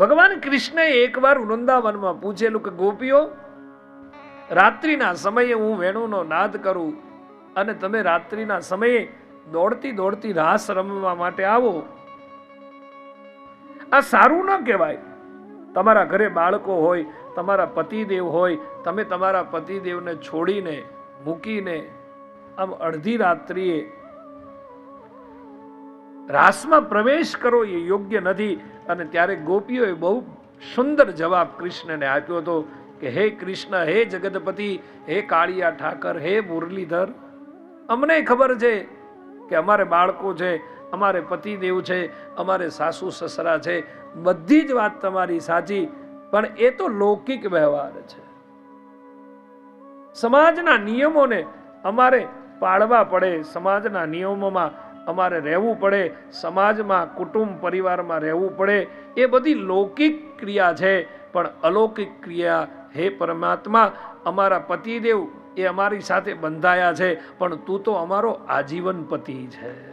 ભગવાન કૃષ્ણએ એકવાર વૃંદાવનમાં પૂછેલું કે, ગોપીઓ, રાત્રિના સમયે હું વેણુનો નાદ કરું અને તમે રાત્રિના સમયે દોડતી દોડતી રાસ રમવા માટે આવો. આ સારું ન કહેવાય. તમારા ઘરે બાળકો હોય, તમારા પતિદેવ હોય, તમે તમારા પતિદેવને છોડીને મૂકીને આમ અડધી રાત્રિએ રાસમાં પ્રવેશ કરો એ યોગ્ય નથી. અને ત્યારે ગોપીઓએ બહુ સુંદર જવાબ કૃષ્ણને આપ્યો હતો કે, હે કૃષ્ણ, હે જગતપતિ, હે કાળિયા ઠાકર, હે મુરલીધર, અમને ખબર છે કે અમારે બાળકો છે, અમારે પતિદેવ છે, અમારે સાસુ સસરા છે, બધી જ વાત તમારી સાચી, પણ એ તો લૌકિક વ્યવહાર છે. સમાજના નિયમોને અમારે પાળવા પડે, સમાજના નિયમોમાં અમારે રહેવું પડે, સમાજમાં, કુટુંબ પરિવારમાં રહેવું પડે, એ બધી લૌકિક ક્રિયા છે. પણ અલૌકિક ક્રિયા હે પરમાત્મા, અમારા પતિદેવ એ અમારી સાથે બંધાયા છે. પણ તું તો અમારો આજીવન પતિ છે